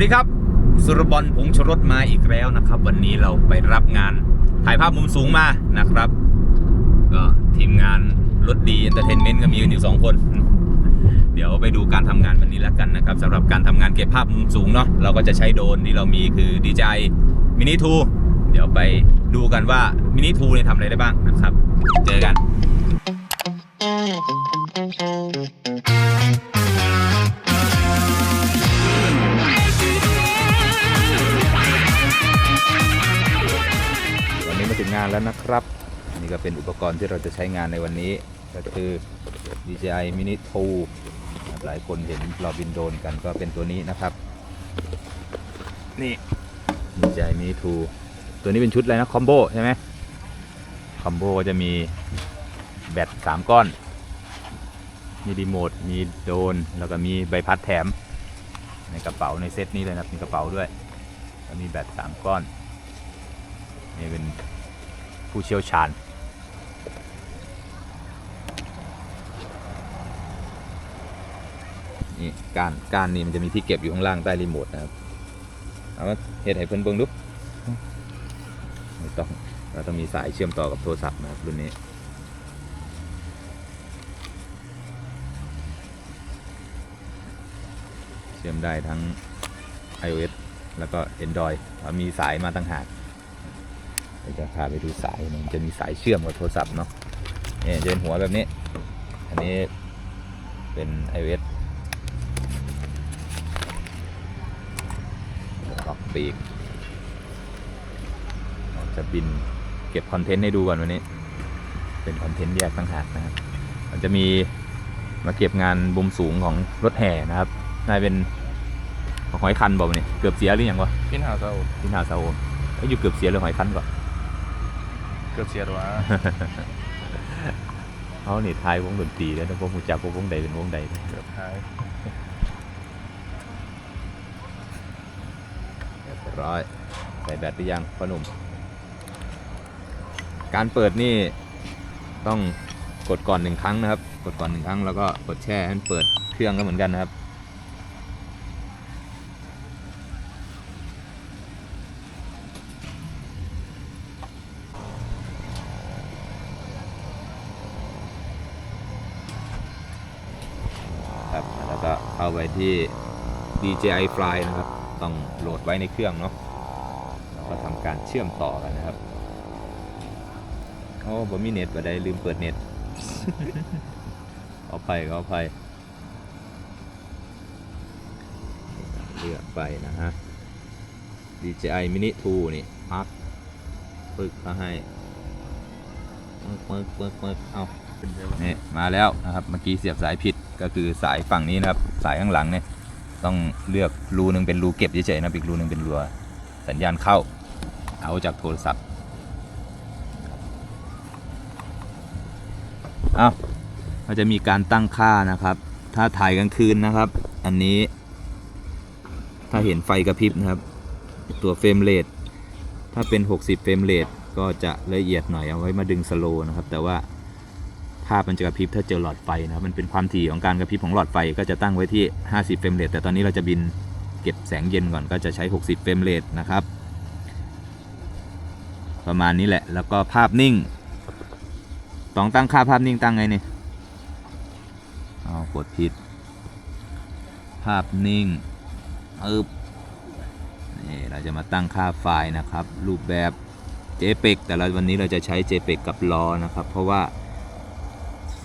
วัสดีครับ สุรบอลผงชรสมาอีกแล้วนะครับ วันนี้เราไปรับงานถ่ายภาพมุมสูงมานะครับ ก็ทีมงานรถดีเอนเตอร์เทนเมนต์ก็มีกันอยู่สองคน เดี๋ยวไปดูการทำงานวันนี้แล้วกันนะครับสำหรับการทำงานเก็บภาพมุมสูงเนาะเราก็จะใช้โดรนที่เรามีคือ DJI Mini 2เดี๋ยวไปดูกันว่า Mini 2เนี่ยทำอะไรได้บ้างนะครับ เจอกันวัน งานแล้วนะครับนี่ก็เป็นอุปกรณ์ที่เราจะใช้งานในวันนี้ก็คือ DJI Mini 2หลายคนเห็นเราบินโดรนกันก็เป็นตัวนี้นะครับ นี่ DJI Mini 2ตัวนี้เป็นชุดอะไรนะคอมโบใช่ไหมคอมโบก็จะมีแบต3ก้อน มีรีโมทมีโดรนแล้วก็มีใบพัดแถม ในกระเป๋าในเซตนี้เลยนะครับมีกระเป๋าด้วย แล้วมีแบต3ก้อน นี่เป็น ผู้เชี่ยวชาญ นี่ก้านก้านนี่มันจะมีที่เก็บอยู่ข้างล่างใต้รีโมทนะครับเอามาเฮ็ดให้เพิ่นเบิ่งดูไม่ต้องเราต้องมีสายเชื่อมต่อกับโทรศัพท์นะครับรุ่นนี้เชื่อมได้ทั้ง iOS แล้วก็ Android มีสายมาตั้งหาก ดี๋ยวจะพาไปดูสายมันจะมีสายเชื่อมกับโทรศัพท์เนาะเนี่ยจะเป็นหัวแบบนี้ อันนี้เป็น iOS ออกปีกจะบินเก็บคอนเทนต์ให้ดูก่อนวันนี้ เป็นคอนเทนต์แยกตั้งหากนะครับ มันจะมีมาเก็บงานบุมสูงของรถแห่นะครับนายเป็นของหอยคันบอกว่านี่เกือบเสียหรือยังวะพินหาเซาที่นาซาโอเอ้ยอยู่เกือบเสียเลยหอยคันก่อน เกือบเสียตัวเขานี่ทายวงดนตรีแล้วแต่พวกมูจักพวกวงใดเป็นวงใดเกือบหายเรียบร้อย ใส่แบตหรือยังพ่อหนุ่ม การเปิดนี่ต้องกดก่อนหนึ่งครั้งนะครับ กดก่อนหนึ่งครั้งแล้วก็กดแช่ให้มันเปิดเครื่องก็เหมือนกันนะครับครับ แล้วก็เข้าไปที่ DJI Fly นะครับ ต้องโหลดไว้ในเครื่องเนาะแล้วก็ทำการเชื่อมต่อกันนะครับโอ้ผมมีเน็ตไปได้ลืมเปิดเน็ตเอาไปก็เอาไปเลือกไปนะฮะ DJI Mini 2 นี่พักปึกก็ให้ปึกปึกปึกปึกเอาเนี่มาแล้วนะครับ เมื่อกี้เสียบสายผิดก็คือสายฝั่งนี้นะครับ สายข้างหลังเนี่ยต้องเลือกรูหนึ่งเป็นรูเก็บเฉยๆนะอีกรูหนึ่งเป็นรูสัญญาณเข้า เอาจากโทรศัพท์เอาเราจะมีการตั้งค่านะครับ ถ้าถ่ายกลางคืนนะครับ อันนี้ ถ้าเห็นไฟกระพริบนะครับ ตัวเฟรมเรทถ้าเป็น 60 เฟรมเรทก็จะละเอียดหน่อยเอาไว้มาดึงสโลว์นะครับ แต่ว่า ภาพมันจะกระพริบถ้าเจอหลอดไฟนะครับมันเป็นความถี่ของการกระพริบของหลอดไฟก็จะตั้งไว้ที่ 50 เฟรมเรทแต่ตอนนี้เราจะบินเก็บแสงเย็นก่อนก็จะใช้ 60 เฟรมเรทนะครับประมาณนี้แหละแล้วก็ภาพนิ่งต้องตั้งค่าภาพนิ่งตั้งไงเนี่ยเอากดผิด ภาพนิ่งอึบนี่เราจะมาตั้งค่าไฟล์นะครับ รูปแบบ JPEG แต่ละวันนี้เราจะใช้ JPEG กับ RAW นะครับ เพราะว่า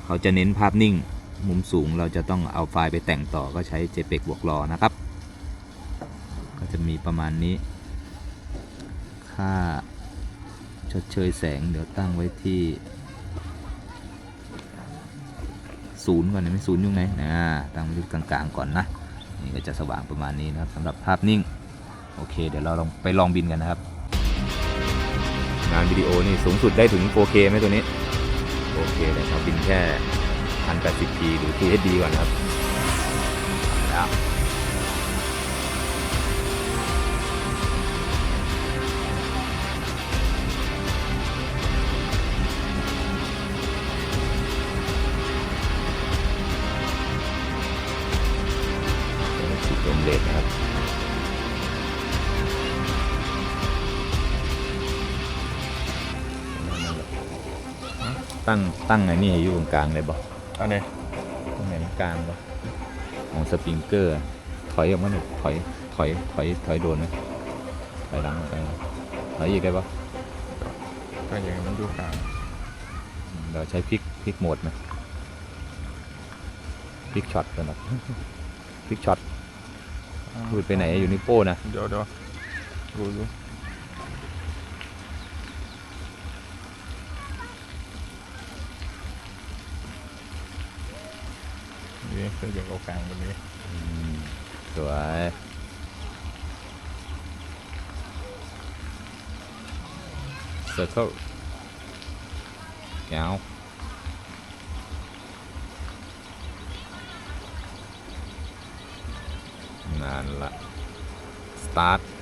เขาจะเน้นภาพนิ่ง มุมสูงเราจะต้องเอาไฟล์ไปแต่งต่อก็ใช้ JPEG บวกรอนะครับ ก็จะมีประมาณนี้ ค่าชดเชยแสงเดี๋ยวตั้งไว้ที่ศูนย์ก่อนนะไม่ศูนย์อยู่ไหนนะตั้งไว้ที่กลางๆก่อนนะนี่ก็จะสว่างประมาณนี้นะครับสำหรับภาพนิ่ง โอเค เดี๋ยวเราลองไปลองบินกันนะครับ งานวิดีโอนี่สูงสุดได้ถึง 4K ไหมตัวนี้ โอเคเลยครับบินแค่ 1080p หรือ Full HD ก่อนนะครับแล้ว ตั้งตั้งไงนี่ให้อยู่ตรงกลางเลยบ่อันนี้ตรงไหนมันกลางบ่ของสปริงเกอร์ ถอยออกมาหน่อยถอยถอยถอยถอยโดนไหมถอยหลังออกไปถอยอีกได้ปะก็อย่างมันอยู่กลางเราใช้พลิกพลิกโหมดไหมพลิกช็อตกันหรอพลิกช็อตพูดไปไหนอยู่นิโป้นะเดี๋ยวเดี๋ยวดูดู นี่ออย่างเอากลางแบบนี้สวยเซอร์เคิลเงานั่นละสตาร์ท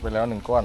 ไปแล้วหนึ่งก้อน